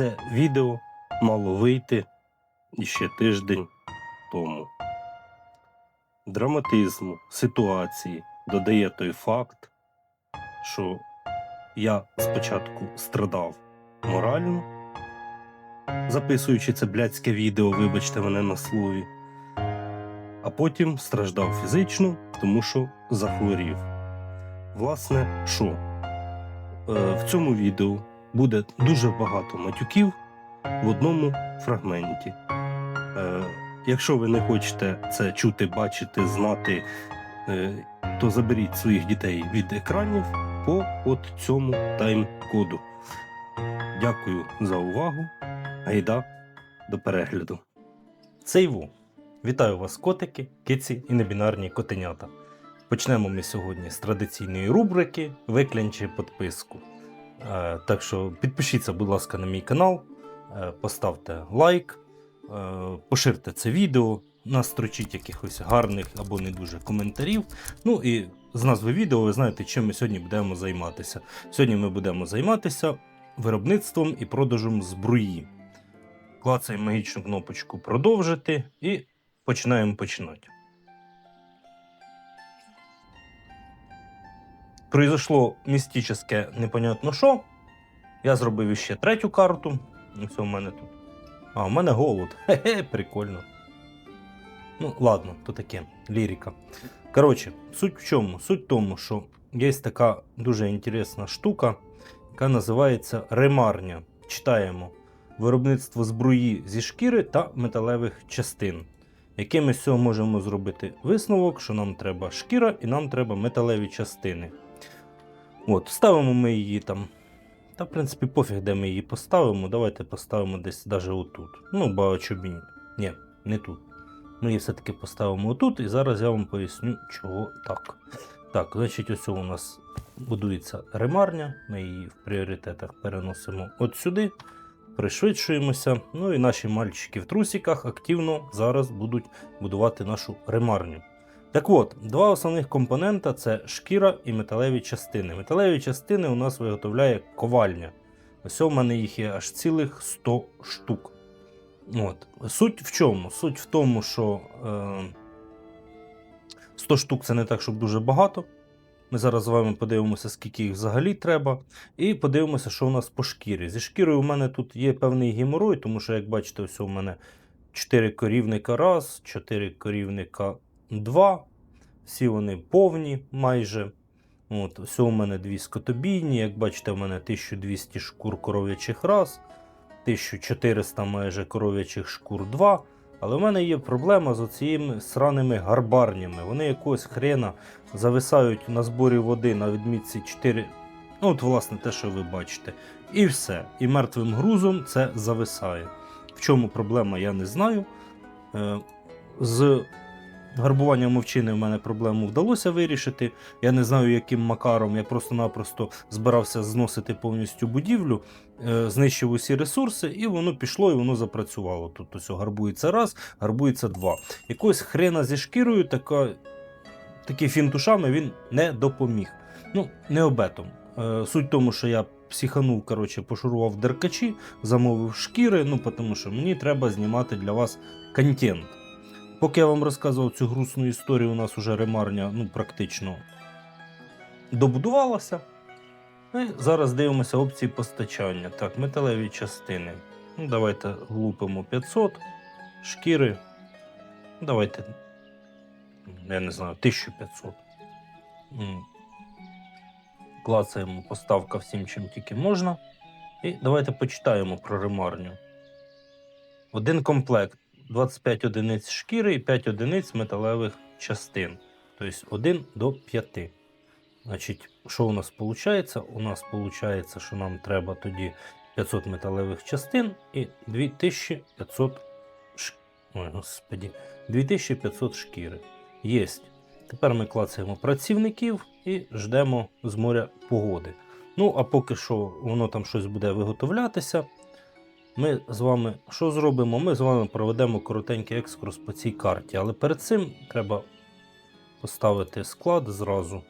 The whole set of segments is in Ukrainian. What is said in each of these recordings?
Це відео мало вийти ще тиждень тому. Драматизму ситуації додає той факт, що я спочатку страдав морально, записуючи це блядське відео, вибачте мене на слові, а потім страждав фізично, тому що захворів. Власне, що? Е, в цьому відео буде дуже багато матюків в одному фрагменті. Е, якщо ви не хочете це чути, бачити, знати, е, то заберіть своїх дітей від екранів по от цьому тайм-коду. Дякую за увагу. Гайда до перегляду. Це Іво. Вітаю вас, котики, киці і небінарні котенята. Почнемо ми сьогодні з традиційної рубрики Виклянчи підписку. Е, Так що підпишіться, будь ласка, на мій канал, е, поставте лайк, е, поширте це відео, настрочіть якихось гарних або не дуже коментарів. Ну і з назви відео ви знаєте, чим ми сьогодні будемо займатися. Сьогодні ми будемо займатися виробництвом і продажем зброї. Клацаємо магічну кнопочку продовжити і починаємо починати. Произошло містичне непонятно що. Я зробив ще третю карту. Ось у мене тут. А, у мене голод. Хе-хе, прикольно. Ну, ладно, то таке, лірика. Коротше, суть в чому? Суть в тому, що є така дуже інтересна штука, яка називається ремарня. Читаємо виробництво зброї зі шкіри та металевих частин. Який ми цього можемо зробити висновок, що нам треба шкіра і нам треба металеві частини. От, ставимо ми її там. Та, в принципі, пофіг, де ми її поставимо. Давайте поставимо десь навіть отут. Ну, бачу Ні, не тут. Ми її все-таки поставимо отут, і зараз я вам поясню, чого так. Так, значить, ось у нас будується ремарня. Ми її в пріоритетах переносимо от сюди, пришвидшуємося. Ну і наші мальчики в трусиках активно зараз будуть будувати нашу ремарню. Так от, два основних компонента це шкіра і металеві частини. Металеві частини у нас виготовляє ковальня. Ось у мене їх є аж цілих 100 штук. От. Суть в чому? Суть в тому, що е, 100 штук це не так, щоб дуже багато. Ми зараз з вами подивимося, скільки їх взагалі треба. І подивимося, що у нас по шкірі. Зі шкірою у мене тут є певний геморой, тому що, як бачите, ось у мене 4 корівника раз, 4 корівника 2. Всі вони повні майже. От, Ось у мене дві скотобійні. Як бачите, у мене 1200 шкур коров'ячих раз, 1400 майже коров'ячих шкур 2. Але в мене є проблема з оціми сраними гарбарнями. Вони якогось хрена зависають на зборі води на відмітці 4. Ну, от, власне, те, що ви бачите. І все. І мертвим грузом це зависає. В чому проблема, я не знаю. Е, З гарбуванням мовчини в мене проблему вдалося вирішити. Я не знаю, яким макаром. Я просто-напросто збирався зносити повністю будівлю, е, знищив усі ресурси, і воно пішло і воно запрацювало. Тут ось гарбується раз, гарбується два. Якогось хрена зі шкірою, така, такі фінтушами він не допоміг. Ну, не обетом. Е, Суть в тому, що я психанув, коротше, пошурував деркачі, замовив шкіри, ну тому що мені треба знімати для вас контент. Поки я вам розказував цю грустну історію, у нас уже ремарня ну, практично добудувалася. І зараз дивимося опції постачання. Так, металеві частини. Ну, Давайте глупимо 500. Шкіри. Давайте. Я не знаю, 1500. Клацаємо поставка всім, чим тільки можна. І давайте почитаємо про ремарню. Один комплект 25 одиниць шкіри і 5 одиниць металевих частин. Тобто 1 до 5. Значить, що у нас виходить? У нас виходить, що нам треба тоді 500 металевих частин і 2500 ш... Ой, господі, 2500 шкіри. Єсть. Тепер ми клацаємо працівників і ждемо з моря погоди. Ну, а поки що воно там щось буде виготовлятися. Ми з вами що зробимо? Ми з вами проведемо коротенький екскурс по цій карті. Але перед цим треба поставити склад зразу.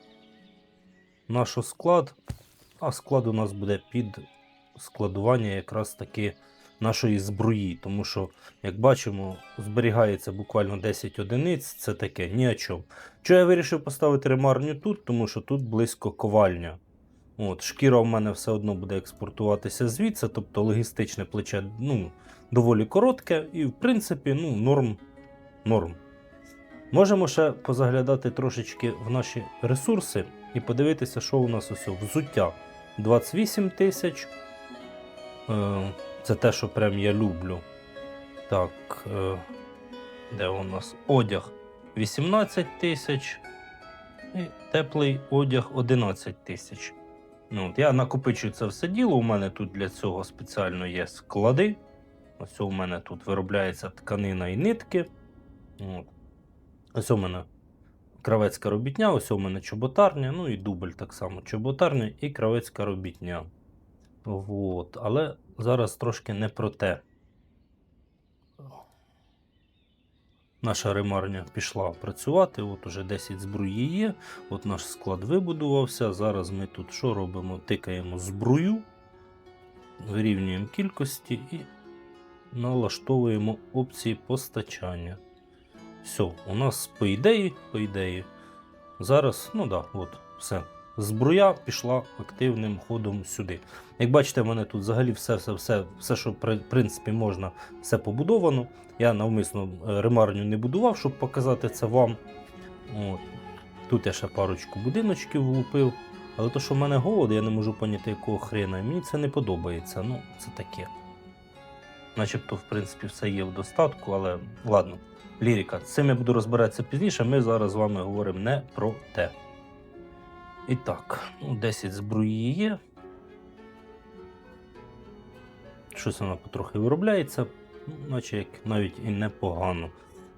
Наш склад, а склад у нас буде під складування якраз таки нашої зброї. Тому що, як бачимо, зберігається буквально 10 одиниць, це таке ні о чому. Чого я вирішив поставити ремарню тут, тому що тут близько ковальня. От, шкіра в мене все одно буде експортуватися звідси, тобто логістичне плече ну, доволі коротке, і в принципі ну, норм. норм. Можемо ще позаглядати трошечки в наші ресурси і подивитися, що у нас ось взуття. 28 тисяч. Е, Це те, що прям я люблю. Так, е, де у нас одяг 18 тисяч. І теплий одяг 11 тисяч. Ну, от я накопичую це все діло. У мене тут для цього спеціально є склади. Ось у мене тут виробляється тканина і нитки. Ось у мене кравецька робітня, ось у мене чоботарня, ну і дубль так само. Чоботарня і кравецька робітня. От. Але зараз трошки не про те. Наша ремарня пішла працювати, от уже 10 збруї є, от наш склад вибудувався. Зараз ми тут що робимо? Тикаємо збрую, вирівнюємо кількості і налаштовуємо опції постачання. Все, у нас по ідеї, по ідеї, зараз, ну да, от, все. Збруя пішла активним ходом сюди. Як бачите, в мене тут взагалі все, все, все, все, що в принципі можна, все побудовано. Я навмисно е, ремарню не будував, щоб показати це вам. От. Тут я ще парочку будиночків влупив. Але то, що в мене голод, я не можу поняти, якого хрена. Мені це не подобається. Ну, це таке. Начебто, в принципі, все є в достатку, але ладно. Лірика. З цим я буду розбиратися пізніше. Ми зараз з вами говоримо не про те. І так, ну, 10 зброї є. Щось вона потрохи виробляється, ну, наче як навіть і непогано.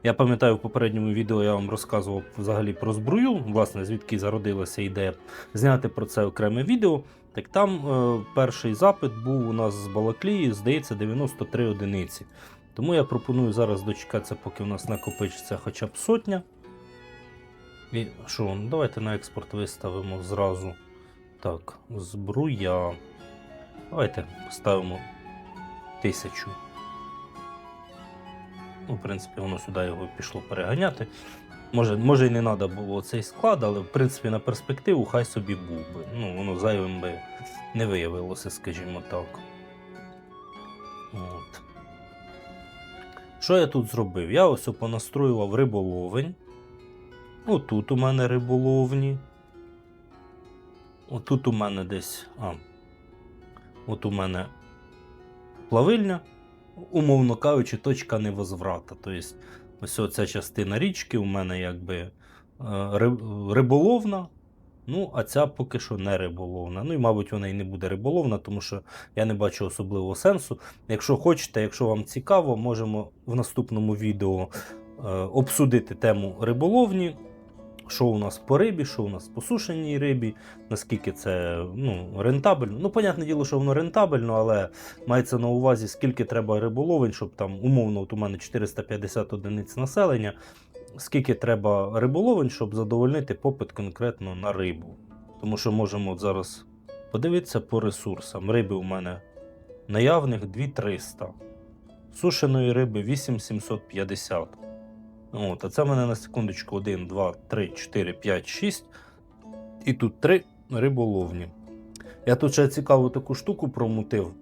Я пам'ятаю, в попередньому відео я вам розказував взагалі про зброю, власне, звідки зародилася ідея зняти про це окреме відео. Так там е, перший запит був у нас з Балаклії, здається, 93 одиниці. Тому я пропоную зараз дочекатися, поки у нас накопичиться хоча б сотня. І що, ну, давайте на експорт виставимо зразу. Так, збруя. Давайте поставимо тисячу. Ну, в принципі, воно сюди його пішло переганяти. Може, може і не треба було цей склад, але в принципі на перспективу хай собі був би. Ну, воно зайвим би не виявилося, скажімо так. От. Що я тут зробив? Я ось понастроював риболовень. Отут у мене риболовні. Отут у мене десь. А. От у мене плавильня, умовно кажучи, точка невозврата. Тобто, ось ця частина річки у мене якби е, риболовна. Ну, а ця поки що не риболовна. Ну і, мабуть, вона і не буде риболовна, тому що я не бачу особливого сенсу. Якщо хочете, якщо вам цікаво, можемо в наступному відео е, обсудити тему риболовні. Що у нас по рибі, що у нас по сушеній рибі, наскільки це ну, рентабельно. Ну, понятне діло, що воно рентабельно, але мається на увазі, скільки треба риболовень, щоб там умовно, от у мене 450 одиниць населення, скільки треба риболовень, щоб задовольнити попит конкретно на рибу. Тому що можемо от зараз подивитися по ресурсам. Риби у мене наявних 2300, сушеної риби 8750. От, а це в мене на секундочку 1, 2, 3, 4, 5, 6. І тут 3 риболовні. Я тут ще цікаву таку штуку промутив.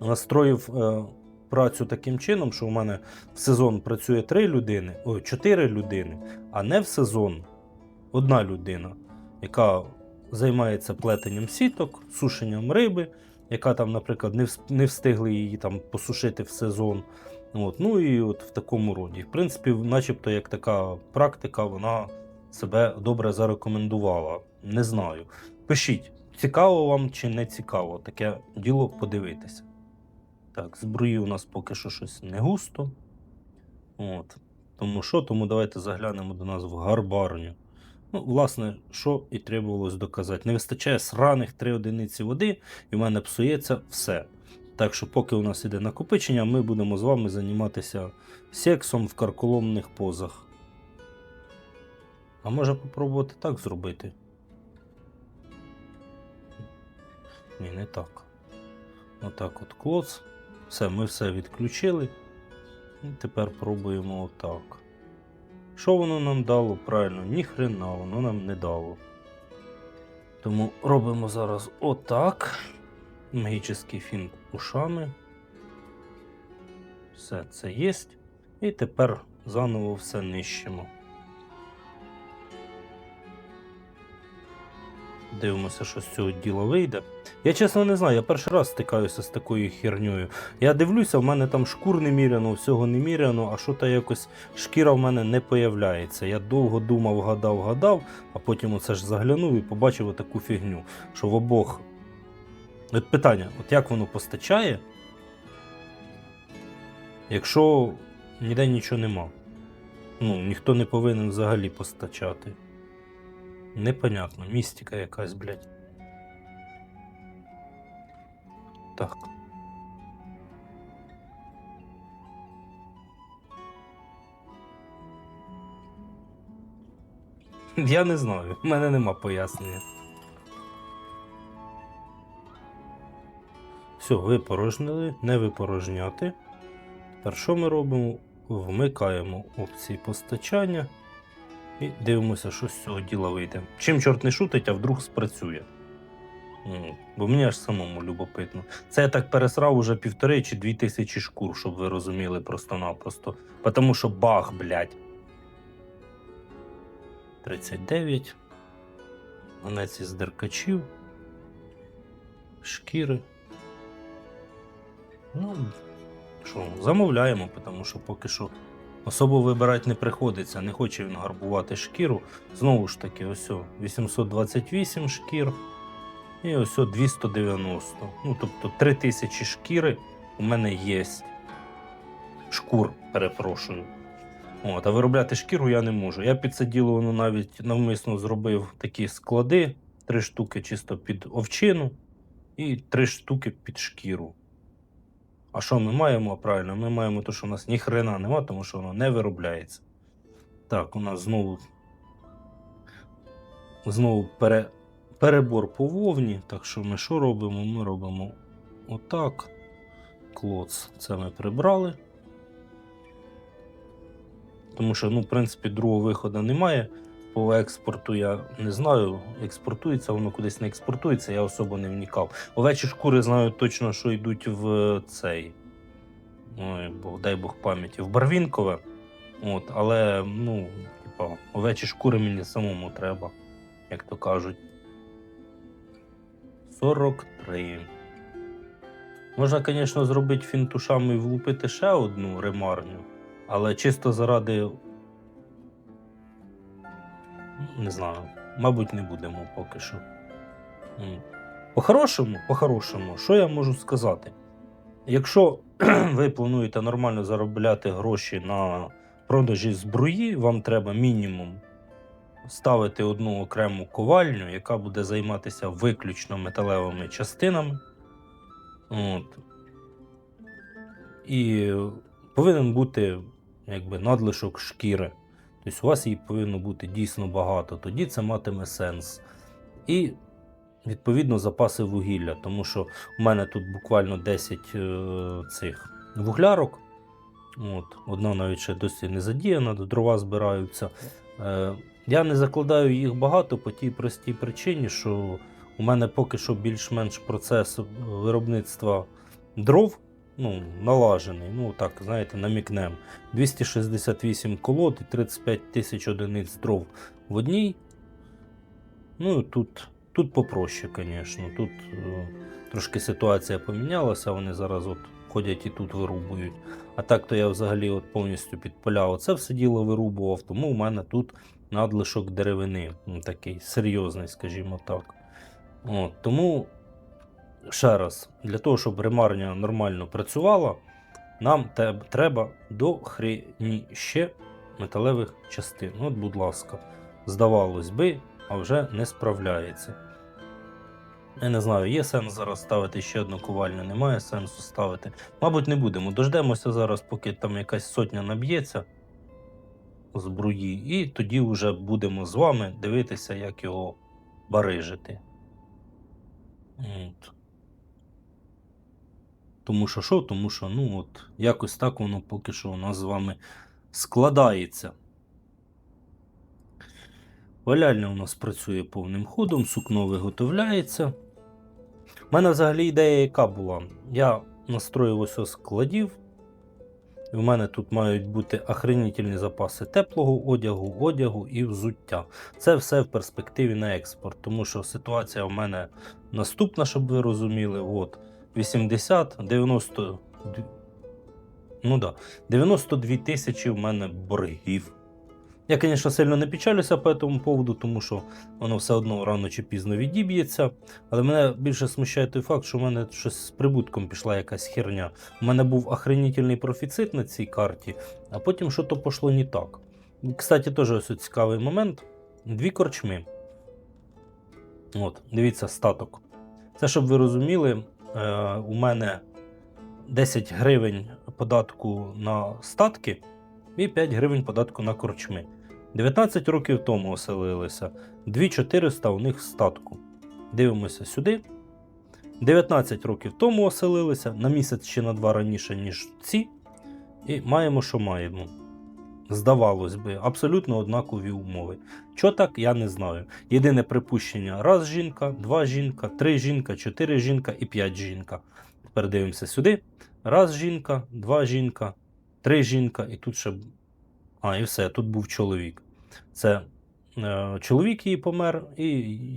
Настроїв е, працю таким чином, що у мене в сезон працює 3 людини, ой, 4 людини, а не в сезон одна людина, яка займається плетенням сіток, сушенням риби, яка там, наприклад, не встигли її там посушити в сезон. От, ну і от в такому роді. В принципі, начебто, як така практика, вона себе добре зарекомендувала. Не знаю. Пишіть, цікаво вам чи не цікаво, таке діло подивитися. Так, зброї у нас поки що щось не густо. От. Тому що, тому давайте заглянемо до нас в гарбарню. Ну, власне, що і требувалось доказати. Не вистачає сраних 3 одиниці води, і в мене псується все. Так що, поки у нас іде накопичення, ми будемо з вами займатися сексом в карколомних позах. А може попробувати так зробити? Ні, не так. Отак от клоц. Все, ми все відключили. І тепер пробуємо отак. Що воно нам дало? Правильно, ніхрена воно нам не дало. Тому робимо зараз отак. Магічний фінт ушами. Все це є. І тепер заново все нищимо. Дивимося, що з цього діла вийде. Я чесно не знаю, я перший раз стикаюся з такою херньою. Я дивлюся, в мене там шкур не міряно, всього не міряно, а що то якось шкіра в мене не появляється. Я довго думав, гадав, гадав, а потім оце ж заглянув і побачив таку фігню, що в обох. От питання: от як воно постачає, якщо ніде нічого нема. Ну, ніхто не повинен взагалі постачати. Непонятно, містика якась, блядь. Так. Я не знаю, в мене нема пояснення. Все, випорожнили, не випорожняти. Тепер що ми робимо? Вмикаємо опції постачання і дивимося, що з цього діла вийде. Чим чорт не шутить, а вдруг спрацює. Ну, Бо мені аж самому любопитно. Це я так пересрав уже півтори чи дві тисячі шкур, щоб ви розуміли просто-напросто. Потому що бах, блядь. 39. Гонець із деркачів. Шкіри. Ну, що, замовляємо, тому що поки що особо вибирати не приходиться. Не хоче він гарбувати шкіру. Знову ж таки, ось 828 шкір. І ось 290. Ну, тобто 3000 шкіри у мене є. Шкур, перепрошую. От, а виробляти шкіру я не можу. Я під це воно навіть навмисно зробив такі склади: три штуки чисто під овчину і три штуки під шкіру. А що ми маємо правильно? Ми маємо те, що у нас ні хрена нема, тому що воно не виробляється. Так, у нас знову знову пере, перебор по вовні. Так що ми що робимо? Ми робимо отак. Клоц, це ми прибрали. Тому що, ну, в принципі, другого виходу немає. По експорту я не знаю, експортується, воно кудись не експортується, я особо не вникав. Овечі шкури знаю точно, що йдуть в цей. Ой, Бог, дай Бог пам'яті, в Барвінкове. От, але, ну, типа, овечі шкури мені самому треба, як то кажуть. 43. Можна, звісно, зробити фінтушами і влупити ще одну ремарню, але чисто заради. Не знаю, мабуть, не будемо поки що. По-хорошому, по-хорошому, що я можу сказати? Якщо ви плануєте нормально заробляти гроші на продажі зброї, вам треба мінімум ставити одну окрему ковальню, яка буде займатися виключно металевими частинами. От. І повинен бути якби, надлишок шкіри. Тобто у вас її повинно бути дійсно багато, тоді це матиме сенс. І відповідно запаси вугілля, тому що у мене тут буквально 10 е, цих вуглярок. От, одна навіть ще досі не задіяна, дрова збираються. Е, я не закладаю їх багато по тій простій причині, що у мене поки що більш-менш процес виробництва дров ну, налажений. Ну, так, знаєте, намікнем. 268 колод і 35 тисяч одиниць дров в одній. Ну, тут, тут попроще, звісно. Тут е, трошки ситуація помінялася, вони зараз от ходять і тут вирубують. А так то я взагалі от повністю під поля оце все діло вирубував, тому у мене тут надлишок деревини. Такий серйозний, скажімо так. От, тому, ще раз, для того, щоб ремарня нормально працювала, нам треба до хреніще металевих частин. От, будь ласка, здавалось би, а вже не справляється. Я не знаю, є сенс зараз ставити ще одну ковальню, немає сенсу ставити. Мабуть, не будемо. Дождемося зараз, поки там якась сотня наб'ється збруї, і тоді вже будемо з вами дивитися, як його барижити. От. Тому що що? Тому що ну от якось так воно поки що у нас з вами складається. Валяльня у нас працює повним ходом, сукно виготовляється. У мене взагалі ідея яка була? Я настроїв ось складів. В мене тут мають бути охренітельні запаси теплого одягу, одягу і взуття. Це все в перспективі на експорт, тому що ситуація в мене наступна, щоб ви розуміли. От 80, 90, ну да, 92 тисячі в мене боргів. Я, звісно, сильно не печалюся по цьому поводу, тому що воно все одно рано чи пізно відіб'ється. Але мене більше смущає той факт, що в мене щось з прибутком пішла якась херня. У мене був охренітельний профіцит на цій карті, а потім щось пішло не так. Кстати, теж ось цікавий момент. Дві корчми. От, дивіться, статок. Це щоб ви розуміли, у мене 10 гривень податку на статки і 5 гривень податку на корчми. 19 років тому оселилися. 2400 у них статку. Дивимося сюди. 19 років тому оселилися, на місяць чи на два раніше, ніж ці. І маємо, що маємо. Здавалось би, абсолютно однакові умови. Що так, я не знаю. Єдине припущення: раз жінка, два жінка, три жінка, чотири жінка і п'ять жінка. Тепер дивимося сюди. Раз жінка, два жінка, три жінка, і тут ще. А, і все, тут був чоловік. Це е, чоловік її помер, і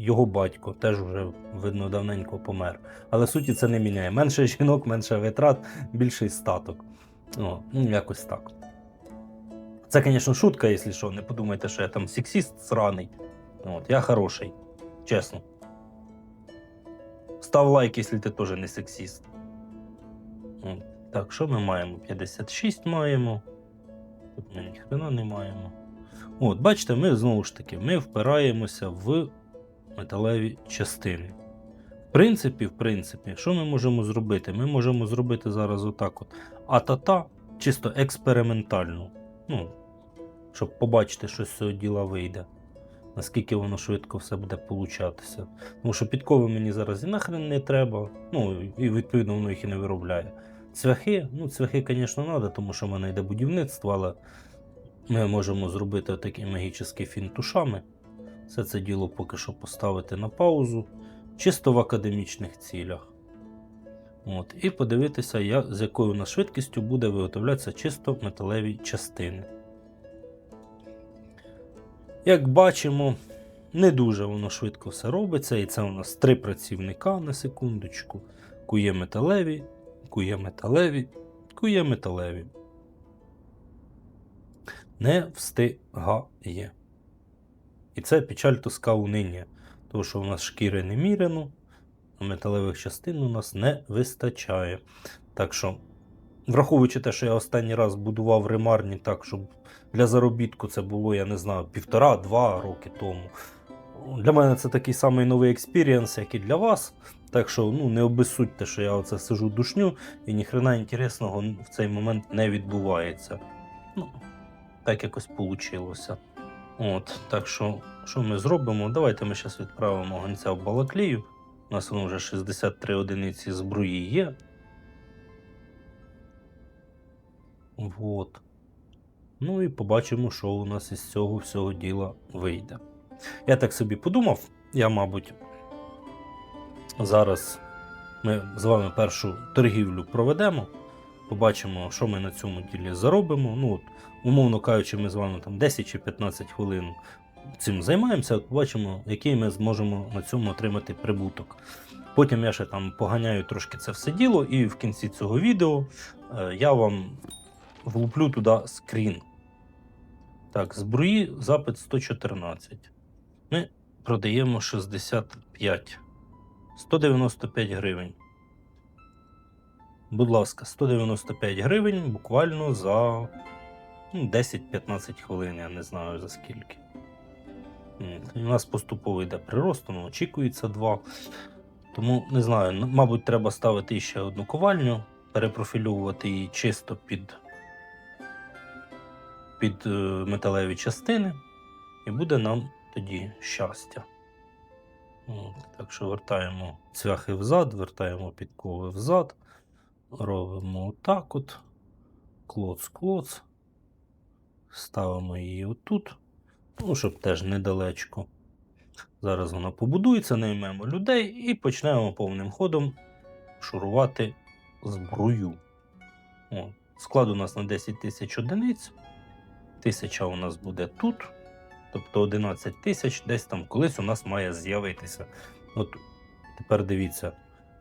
його батько теж вже, видно, давненько помер. Але суті це не міняє. Менше жінок, менше витрат, більший статок. О, ну, якось так. Це, звісно, шутка, якщо що. Не подумайте, що я там сексіст сраний. От, я хороший. Чесно. Став лайк, якщо ти теж не сексіст. Так, що ми маємо? 56 маємо. Тут ми ніхрена не маємо. От, бачите, ми знову ж таки ми впираємося в металеві частини. В принципі, в принципі, що ми можемо зробити? Ми можемо зробити зараз отак от атата, чисто експериментально. Ну, щоб побачити, що з цього діла вийде. Наскільки воно швидко все буде получатися. Тому що підкови мені зараз і нахрен не треба. Ну, і відповідно воно їх і не виробляє. Цвяхи, ну, цвяхи, звісно, треба, тому що в мене йде будівництво, але ми можемо зробити такі магічні фінтушами. Все це діло поки що поставити на паузу, чисто в академічних цілях. От, і подивитися, я, з якою у нас швидкістю буде виготовлятися чисто металеві частини. Як бачимо, не дуже воно швидко все робиться, і це у нас три працівника на секундочку. Кує металеві, кує металеві, кує металеві. Не встигає. І це печаль тоска униння, тому що у нас шкіри не міряно, а металевих частин у нас не вистачає. Так що, враховуючи те, що я останній раз будував ремарні так, щоб для заробітку це було, я не знаю, півтора-два роки тому. Для мене це такий самий новий експірієнс, як і для вас. Так що ну, не обезсудьте, що я оце сижу душню і ніхрена інтересного в цей момент не відбувається. Ну, так якось вийшло. От, так що, що ми зробимо? Давайте ми зараз відправимо гонця в Балаклію. У нас воно вже 63 одиниці зброї є. Вот. Ну і побачимо, що у нас із цього всього діла вийде. Я так собі подумав, я, мабуть, зараз ми з вами першу торгівлю проведемо. Побачимо, що ми на цьому ділі заробимо. Ну, от, умовно кажучи, ми з вами там 10 чи 15 хвилин цим займаємося, от побачимо, який ми зможемо на цьому отримати прибуток. Потім я ще там поганяю трошки це все діло, і в кінці цього відео е, я вам влуплю туди скрін. Так, зброї запит 114. Ми продаємо 65. 195 гривень. Будь ласка, 195 гривень буквально за ну, 10-15 хвилин, я не знаю за скільки. У нас поступово йде прирост, ну, очікується 2. Тому не знаю, мабуть, треба ставити ще одну ковальню, перепрофільовувати її чисто під, під е, металеві частини, і буде нам тоді щастя. Так що вертаємо цвяхи взад, вертаємо підкови взад. робимо отак от. Клоц-клоц. Ставимо її отут. Ну, щоб теж недалечко. Зараз вона побудується, наймемо людей і почнемо повним ходом шурувати зброю. О, склад у нас на 10 тисяч одиниць. Тисяча у нас буде тут. Тобто 11 тисяч десь там колись у нас має з'явитися. От тепер дивіться: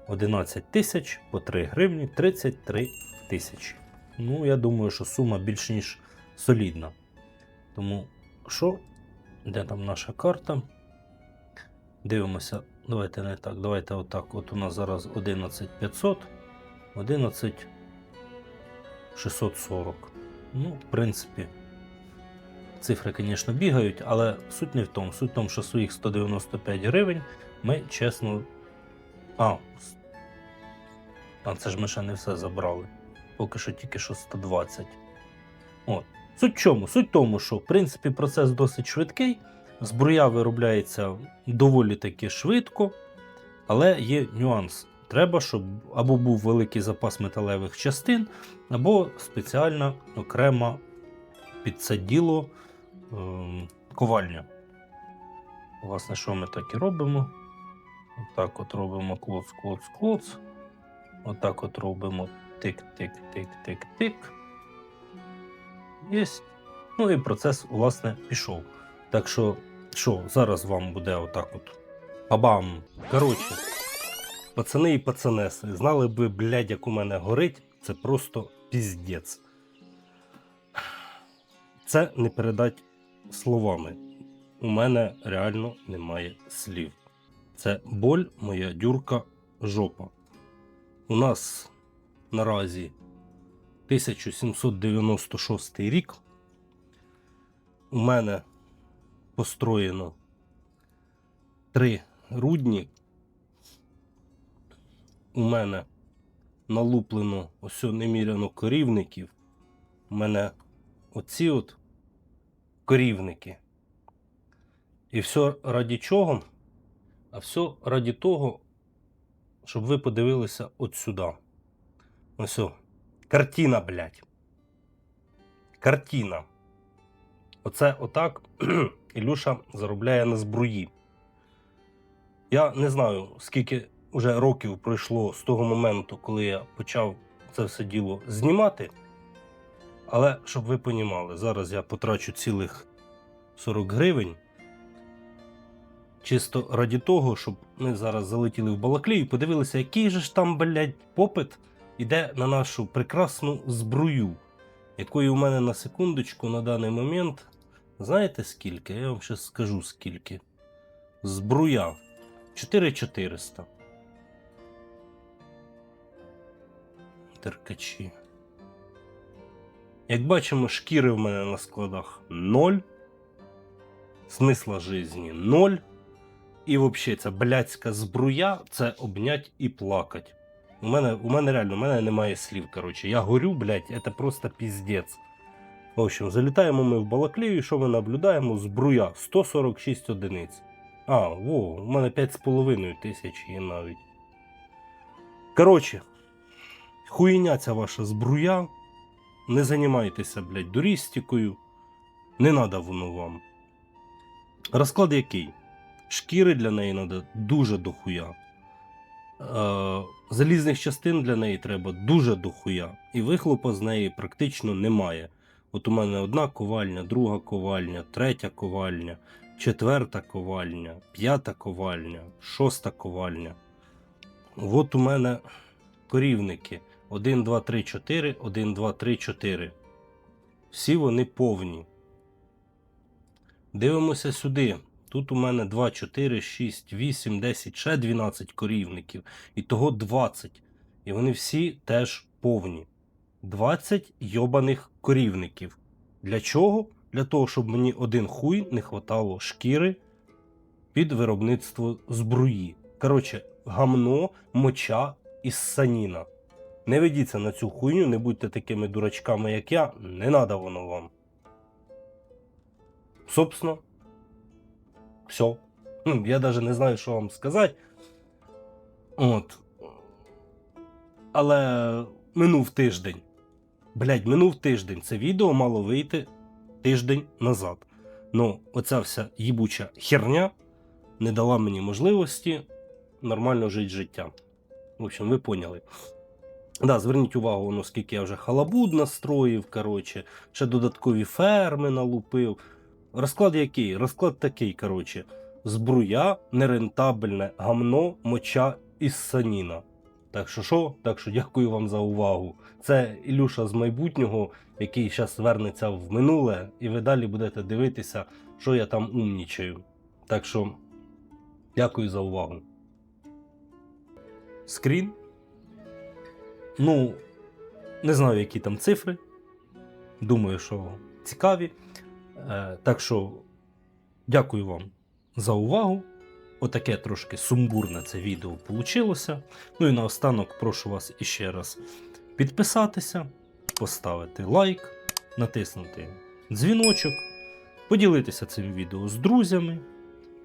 11 тисяч по 3 гривні 33 тисячі. Ну, я думаю, що сума більш ніж солідна. Тому що? Де там наша карта? Дивимося. Давайте не так. Давайте отак. От у нас зараз 11500, 11 640. Ну, в принципі, цифри, звісно, бігають, але суть не в тому. Суть в тому, що своїх 195 гривень ми чесно. А, а це ж ми ще не все забрали. Поки що тільки що 120. От. Суть в чому? Суть в тому, що в принципі процес досить швидкий. Зброя виробляється доволі таки швидко, але є нюанс. Треба, щоб або був великий запас металевих частин, або спеціальна окрема під це діло ем, ковальня. Власне, що ми так і робимо? Отак от робимо клоц, клоц, клоц. Отак от робимо тик-тик-тик-тик-тик. Єсть. Ну і процес, власне, пішов. Так що, що, зараз вам буде отак от. Бабам. Коротше, пацани і пацанеси, знали би, блядь, як у мене горить, це просто піздець. Це не передать словами. У мене реально немає слів. Це боль, моя дюрка, жопа. У нас наразі 1796 рік. У мене построєно три рудні. У мене налуплено ось неміряно корівників. У мене оці от корівники. І все раді чого? А все раді того, щоб ви подивилися от сюди. Ось. Картина, блядь. Картина. Оце отак Ілюша заробляє на зброї. Я не знаю, скільки вже років пройшло з того моменту, коли я почав це все діло знімати. Але щоб ви понімали, зараз я потрачу цілих 40 гривень. Чисто раді того, щоб ми зараз залетіли в Балаклію і подивилися, який же ж там, блядь, попит іде на нашу прекрасну зброю, якої у мене на секундочку на даний момент. Знаєте скільки? Я вам ще скажу скільки. Збруя 4400. Теркачі. Як бачимо, шкіри в мене на складах 0. Смисла житті 0. І взагалі ця блядська збруя це обнять і плакать. У мене, у мене реально, у мене немає слів. Коротше, я горю, блядь, це просто піздець. В общем, залітаємо ми в Балаклію, і що ми наблюдаємо? Збруя 146 одиниць. А, во, у мене 5,5 тисяч є навіть. Коротше, хуйня ця ваша збруя. Не займайтеся, блядь, дурістикою. Не надо воно вам. Розклад який? Шкіри для неї треба дуже дохуя. Е, залізних частин для неї треба дуже дохуя. І вихлопа з неї практично немає. От у мене одна ковальня, друга ковальня, третя ковальня, четверта ковальня, п'ята ковальня, шоста ковальня. От у мене корівники 1, 2, 3, 4, 1, 2, 3, 4. Всі вони повні. Дивимося сюди. Тут у мене 2, 4, 6, 8, 10, ще 12 корівників. І того 20. І вони всі теж повні. 20 йобаних корівників. Для чого? Для того, щоб мені один хуй не хватало шкіри під виробництво збруї. Коротше, гамно, моча і ссаніна. Не ведіться на цю хуйню, не будьте такими дурачками, як я, не надо воно вам. Собственно, все. Я навіть не знаю, що вам сказати. От. Але минув тиждень. Блять, минув тиждень. Це відео мало вийти тиждень назад. Ну, оця вся їбуча херня не дала мені можливості нормально жити життям. В общем, ви поняли. Да, зверніть увагу, ну, скільки я вже халабуд настроїв, коротше, ще додаткові ферми налупив. Розклад який? Розклад такий, коротше. Збруя, нерентабельне гамно, моча із саніна. Так що що? Так що дякую вам за увагу. Це Ілюша з майбутнього, який зараз вернеться в минуле, і ви далі будете дивитися, що я там умнічаю. Так що дякую за увагу. Скрін. Ну, не знаю, які там цифри. Думаю, що цікаві. Е, так що дякую вам за увагу. Отаке трошки сумбурне це відео вийшло. Ну і наостанок прошу вас іще раз підписатися, поставити лайк, натиснути дзвіночок, поділитися цим відео з друзями.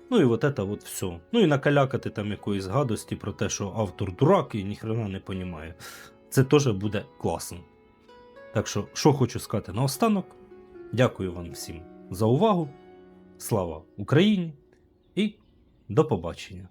Ну і от це от все. Ну і накалякати там якоїсь гадості про те, що автор дурак і ніхрена не понімає. Це теж буде класно. Так що, що хочу сказати наостанок. Дякую вам всім за увагу. Слава Україні і до побачення!